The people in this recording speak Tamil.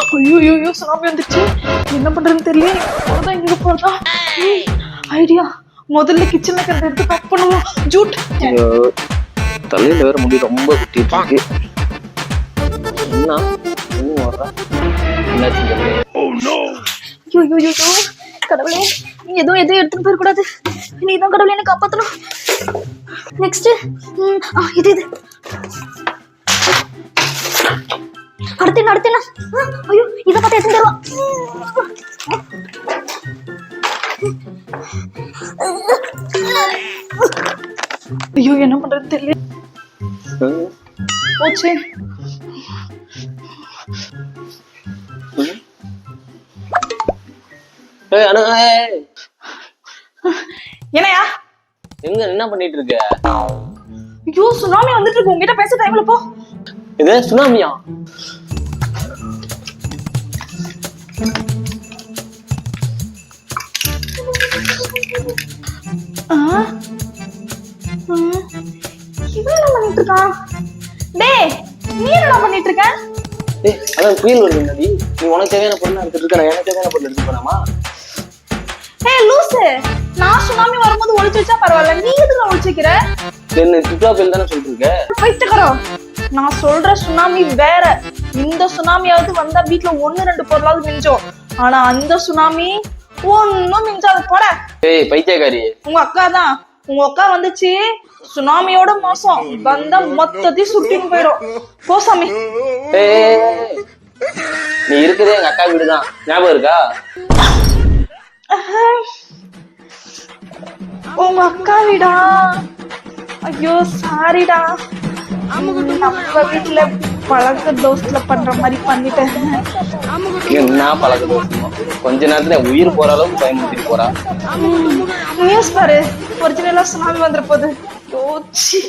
ஐயோ ஐயோ சுனாமி வந்துச்சு. என்ன பண்றதுன்னு தெரியல அவ்வளவுதான் எங்க போறதா? ஐடியா. முதல்ல கிச்சன்ல இருக்கிறத எடுத்து பேக் பண்ணுவோம். ஜூட். தலையில வேற முடி ரொம்ப குட்டிட்டு இருக்கு. என்ன? இன்னும் வர்றா? என்னாச்சு தெரியல ஐயோ ஐயோ ஐயோ கடவுளே நீ எதுவும் எதுவும் எடுத்துட்டு போயிடக்கூடாது. நீ தான் கடவுளே எனக்கு காப்பாத்தணும். நெக்ஸ்ட் இது இது. என்ன? ஆ, ஐயோ இதை பார்த்து வருவா ஐயோ என்ன பண்றது தெரியல போச்சே என்னையா எங்க என்ன பண்ணிட்டு இருக்க ஐயோ சுனாமி வந்துட்டு இருக்கு உங்ககிட்ட பேச டைம்ல போ இது சுனாமியா டேய் அதான் புயல் வருது முன்னாடி நீ? உனக்கு தேவையான பொருள் எடுத்துட்டு இருக்க எனக்கு தேவையான பொருள் எடுத்து போனாமா ஏய் லூசு. நான் சுனாமி வரும்போது ஒளிச்சு வச்சா பரவாயில்ல. நீ எதுக்கு ஒளிச்சு வைக்கிற? என்ன புயல் தானே சொல்லிட்டு இருக்க? நான் சொல்ற சுனாமி வேற. இந்த சுனாமியாவது வந்தா வீட்ல ஒண்ணு ரெண்டு பொருளாவது மிஞ்சோம் ஆனா அந்த சுனாமி ஒண்ணும் மிஞ்சாது. போட. ஏய் பைத்தியக்காரி. உங்க அக்கா தான். உங்க அக்கா வந்துச்சு சுனாமியோட மோசம். வந்தா மொத்தத்தையும் சுட்டின்னு போயிடும். போ சாமி. நீ இருக்கிறதே எங்க அக்கா வீடு தான். ஞாபகம் இருக்கா? உங்க அக்கா வீடா? ஐயோ சாரிடா நம்ம வீட்டுல பழக்க தோஸ்துல பண்ற மாதிரி பண்ணிட்டேன். என்ன பழக்க தோசமா கொஞ்ச நேரத்துல உயிர் போற அளவுக்கு பயமுறுத்திட்டு போறா. நியூஸ் பாரு. ஒரிஜினலா சுனாமி வந்துற போது. யோசி